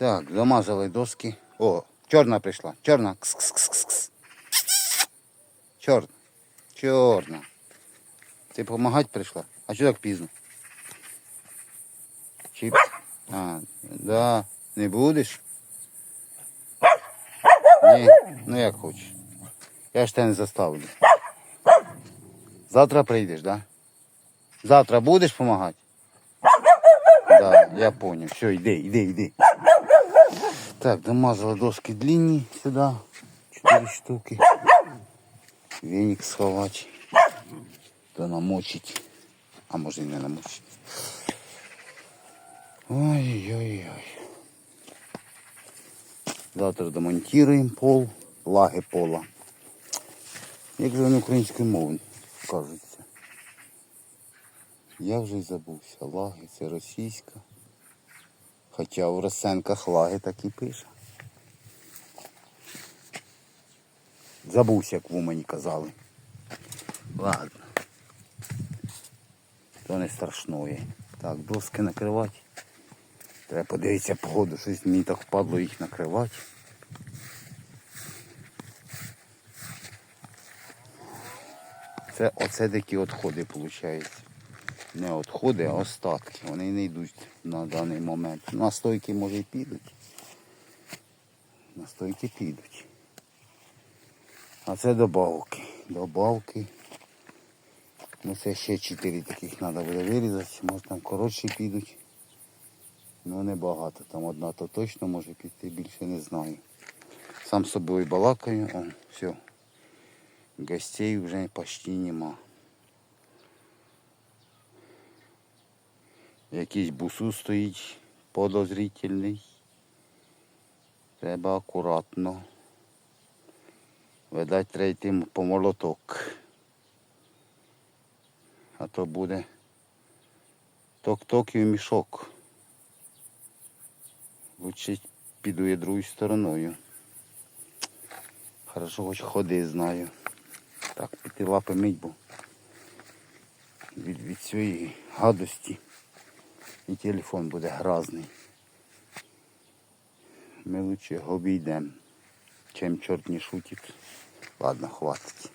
Так, замазали доски. О, чорна прийшла. Чорна. Кс-кс-кс-кс. Чорна. Чорна. Ти допомагати прийшла? А чого так пізно? Чіп. А, да. Не будеш? Ні, ну як хочеш. Я ж тебе не заставлю. Завтра прийдеш, да? Завтра будеш допомагати? Да, я понял. Все, йди, йди, йди. Так, домазала доски длинні сюди. Чотири штуки. Веник сховати. То намочить. А може і не намочить. Ой-ой-ой. Завтра домонтуємо пол, лаги пола. Як же вони українською мовою кажуться? Я вже й забувся. Лаги це російська. Хоча у розсенках лаги так і пише. Забувся, як в Умані казали. Ладно. То не страшної. Так, доски накривати. Треба подивитися погоду, щось мені так впадло їх накривати. Це оце такі відходи виходить. Не відходи, а остатки. Вони не йдуть на даний момент. На стойки може і підуть. На стойки підуть. А це добавки. Добавки. Ну це ще чотири таких треба буде вирізати. Може там коротші підуть. Ну небагато. Там одна то точно може піти, більше не знаю. Сам собою балакаю. О, все. Гостей вже почти нема. Якийсь бусу стоїть подозрительний. Треба акуратно. Видать, треба йти по молоток. А то буде ток-ток і в мішок. Лучше піду я другою стороною. Хорошо, хоч ходи знаю. Так, піти лапи мить, бо від, від цієї гадості і телефон буде грозний. Ми лучше його обійдемо, чим чорт не шутить. Ладно, хватить.